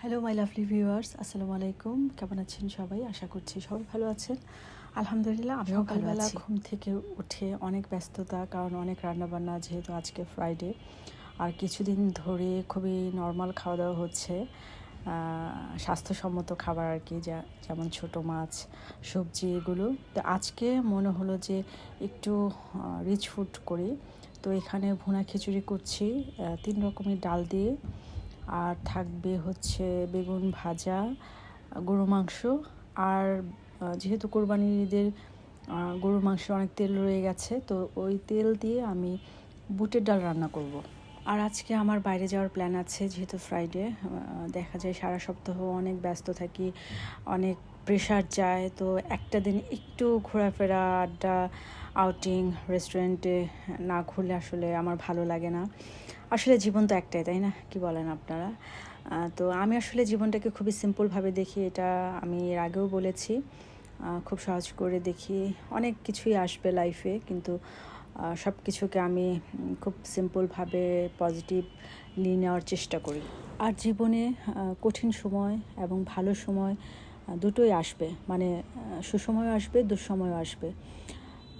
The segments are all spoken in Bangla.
হ্যালো মাই লাভলি ভিউয়ার্স আসসালামু আলাইকুম কেমন আছেন সবাই? আশা করছি সবাই ভালো আছেন। আলহামদুলিল্লাহ আমিও সকালবেলা ঘুম থেকে উঠে অনেক ব্যস্ততা কারণ অনেক রান্নাবান্না যেহেতু আজকে ফ্রাইডে আর কিছুদিন ধরে খুবই নর্মাল খাওয়া দাওয়া হচ্ছে স্বাস্থ্যসম্মত খাবার আর কি যা যেমন ছোট মাছ সবজি এগুলো। তো আজকে মনে হলো যে একটু রিচ ফুড করি। তো এখানে ভুনা খিচুড়ি করছি তিন রকমের ডাল দিয়ে। আর থাকবে হচ্ছে বেগুন ভাজা, গরু মাংস আর যেহেতু কোরবানির ঈদের গরুর মাংস অনেক তেল রয়ে গেছে, তো ওই তেল দিয়ে আমি বুটের ডাল রান্না করব। আর আজকে আমার বাইরে যাওয়ার প্ল্যান আছে, যেহেতু ফ্রাইডে দেখা যায় সারা সপ্তাহ অনেক ব্যস্ত থাকি, অনেক প্রেশার যায়, তো একটা দিন একটু ঘোরাফেরা, আড্ডা আউটিং রেস্টুরেন্টে না ঘুরলে আসলে আমার ভালো লাগে না। আসলে জীবন তো একটাই, তাই না? কি বলেন আপনারা? তো আমি আসলে জীবনটাকে খুবই সিম্পলভাবে দেখি, এটা আমি এর আগেও বলেছি। খুব সহজ করে দেখি, অনেক কিছুই আসবে লাইফে কিন্তু সব কিছুকে আমি খুব সিম্পলভাবে পজিটিভলি নেওয়ার চেষ্টা করি। আর জীবনে কঠিন সময় এবং ভালো সময় দুটোই আসবে। মানে আহ, সুসময়ও আসবে দুঃসময়ও আসবে।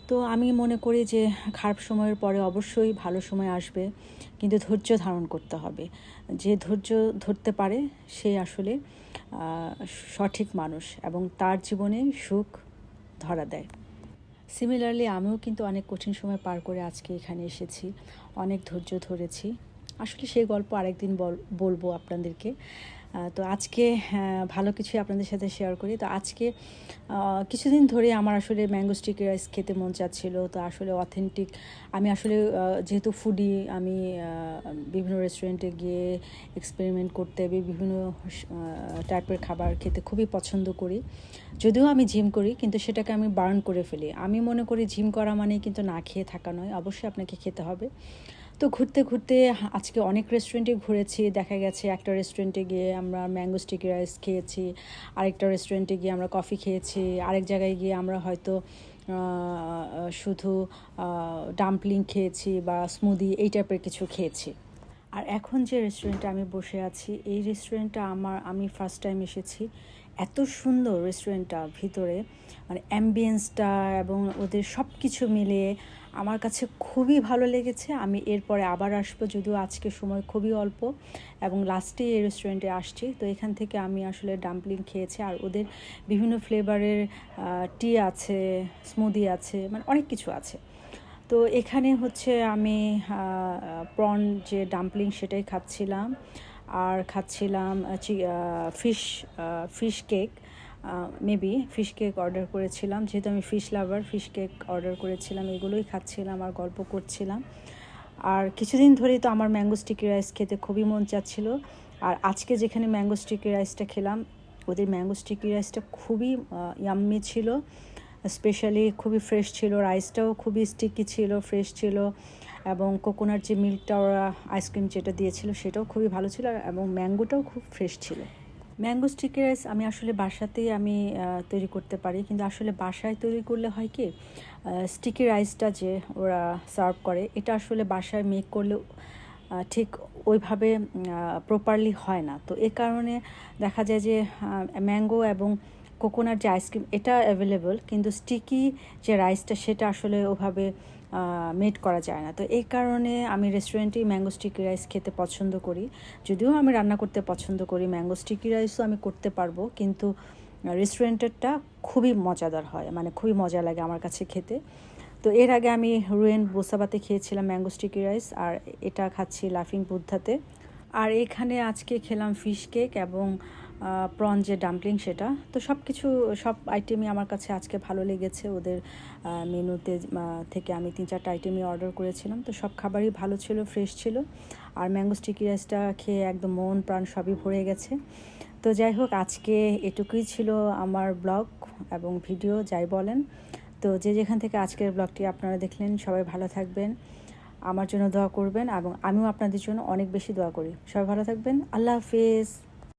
তো আমি মনে করি যে খারাপ সময়ের পরে অবশ্যই ভালো সময় আসবে কিন্তু ধৈর্য ধারণ করতে হবে। যে ধৈর্য ধরতে পারে সে আসলে সঠিক মানুষ এবং তার জীবনে সুখ ধরা দেয়। সিমিলারলি আমিও কিন্তু অনেক কঠিন সময় পার করে আজকে এখানে এসেছি। অনেক ধৈর্য ধরেছি। আসলে সেই গল্প আরেকদিন বল- বলব আপনাদেরকে। তো আজকে আহ, ভালো কিছুই আপনাদের সাথে শেয়ার করি। তো আজকে কিছুদিন ধরে আমার আসলে ম্যাঙ্গো স্টিকি রাইস খেতে মন চাচ্ছিল। তো আসলে অথেন্টিক আমি আসলে যেহেতু ফুডি আমি বিভিন্ন রেস্টুরেন্টে গিয়ে এক্সপেরিমেন্ট করতে বিভিন্ন টাইপের খাবার খেতে খুবই পছন্দ করি। যদিও আমি জিম করি কিন্তু সেটাকে আমি বার্ন করে ফেলি। আমি মনে করি জিম করা মানে কিন্তু না খেয়ে থাকা নয়। অবশ্যই আপনাকে খেতে হবে। তো ঘুরতে ঘুরতে আজকে অনেক রেস্টুরেন্টে ঘুরেছি। দেখা গেছে একটা রেস্টুরেন্টে গিয়ে আমরা ম্যাঙ্গো স্টিকি রাইস খেয়েছি, আরেকটা রেস্টুরেন্টে গিয়ে আমরা কফি খেয়েছি, আরেক জায়গায় গিয়ে আমরা হয়তো শুধু ডাম্পলিং খেয়েছি বা স্মুদি এই টাইপের কিছু খেয়েছি। আর এখন যে রেস্টুরেন্টে আমি বসে আছি, এই রেস্টুরেন্টটা আমার, আমি ফার্স্ট টাইম এসেছি। এত সুন্দর রেস্টুরেন্টটা ভিতরে মানে অ্যাম্বিয়েন্সটা এবং ওদের সব কিছু মিলিয়ে আমার কাছে খুবই ভালো লেগেছে। আমি এরপরে আবার আসব, যদিও আজকে সময় খুবই অল্প এবং লাস্টে এই রেস্টুরেন্টে আসছি। তো এখান থেকে আমি আসলে ডাম্পলিং খেয়েছি আর ওদের বিভিন্ন ফ্লেভারের টি আছে স্মুদি আছে মানে অনেক কিছু আছে। তো এখানে হচ্ছে আমি প্রন যে ডাম্পলিং সেটাই খাচ্ছিলাম। আর খাচ্ছিলাম fish fish cake maybe fish cake order করেছিলাম। যেহেতু আমি fish lover fish cake order করেছিলাম, এগুলোই খাচ্ছিলাম আর গল্প করছিলাম। আর কিছুদিন ধরেই তো আমার ম্যাঙ্গো স্টিকি রাইস খেতে খুবই মন চাচ্ছিল। আর আজকে যেখানে ম্যাঙ্গো স্টিকি রাইসটা খেলাম, ওদের ম্যাঙ্গো স্টিকি রাইসটা খুবই ইয়াম্মি ছিল। স্পেশালি খুবই ফ্রেশ ছিল। রাইসটাও খুবই স্টিকি ছিল ফ্রেশ ছিল। এবং কোকোনাট যে মিল্কটা ওরা আইসক্রিম যেটা দিয়েছিল, সেটাও খুবই ভালো ছিল। এবং ম্যাঙ্গোটাও খুব ফ্রেশ ছিল। ম্যাঙ্গো স্টিকি রাইস আমি আসলে বাসাতেই আমি তৈরি করতে পারি। কিন্তু আসলে বাসায় তৈরি করলে হয় কি স্টিকি রাইসটা যে ওরা সার্ভ করে, এটা আসলে বাসায় মেক করলে ঠিক ওইভাবে প্রপারলি হয় না। তো এ কারণে দেখা যায় যে ম্যাঙ্গো এবং কোকোনাট যে আইসক্রিম, এটা অ্যাভেলেবল। কিন্তু স্টিকি যে রাইসটা, সেটা আসলে ওভাবে মেড করা যায় না। তো এই কারণে আমি রেস্টুরেন্টেই ম্যাঙ্গো স্টিকি রাইস খেতে পছন্দ করি। যদিও আমি রান্না করতে পছন্দ করি ম্যাঙ্গো স্টিকি রাইসও আমি করতে পারব, কিন্তু রেস্টুরেন্টেরটা খুবই মজাদার হয় মানে খুবই মজা লাগে আমার কাছে খেতে। তো এর আগে আমি রুয়েন বোসাবাতে খেয়েছিলাম ম্যাঙ্গো স্টিকি রাইস আর এটা খাচ্ছি লাফিং বুদ্ধাতে। আর এখানে আজকে খেলাম ফিশ কেক এবং প্রন যে ডাম্পলিং সেটা, তো সব কিছু সব আইটেমই আমার কাছে আজকে ভালো লেগেছে। ওদের মেনুতে থেকে আমি তিন চারটা আইটেমই অর্ডার করেছিলাম। তো সব খাবারই ভালো ছিল ফ্রেশ ছিল। আর ম্যাঙ্গো স্টিকি রাইসটা খেয়ে একদম মন প্রাণ সবই ভরে গেছে। তো যাই হোক, আজকে এটুকুই ছিল আমার ব্লগ এবং ভিডিও যাই বলেন। তো যে যেখান থেকে আজকের ব্লগটি আপনারা দেখলেন, সবাই ভালো থাকবেন, আমার জন্য দোয়া করবেন এবং আমিও আপনাদের জন্য অনেক বেশি দোয়া করি। সবাই ভালো থাকবেন, আল্লাহ হাফিজ।